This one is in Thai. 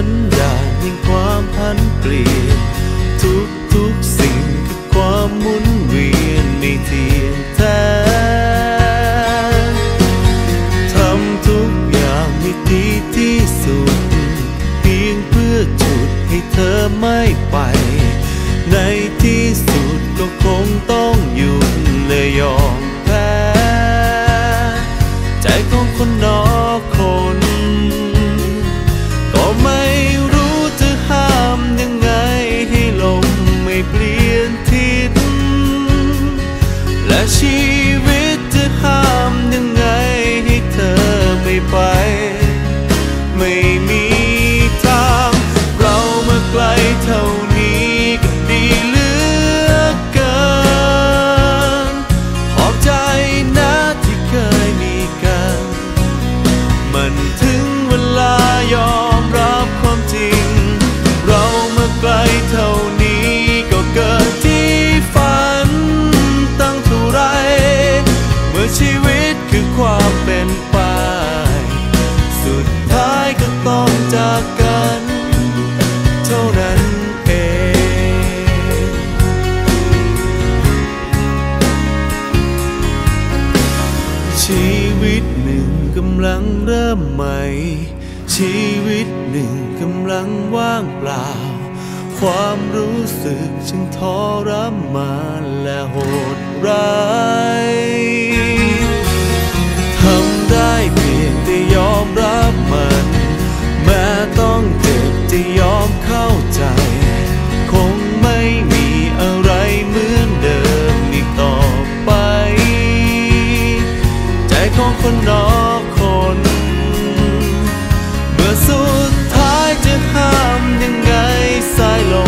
สัญญาณแห่งความผันเปลี่ยน ทุกทุกสิ่งคือความหมุนเวียนไม่เทียงแท้ทำทุกอย่างให้ดีที่สุด เพียงเพื่อจุดให้เธอไม่ไป ชีวิตหนึ่งกำลังเริ่มใหม่ ชีวิตหนึ่งกำลังว่างเปล่า ความรู้สึกจึงทรมานและโหดร้ายทำ คนนอกคน เมื่อสุดท้ายจะห้ามยังไงสายลม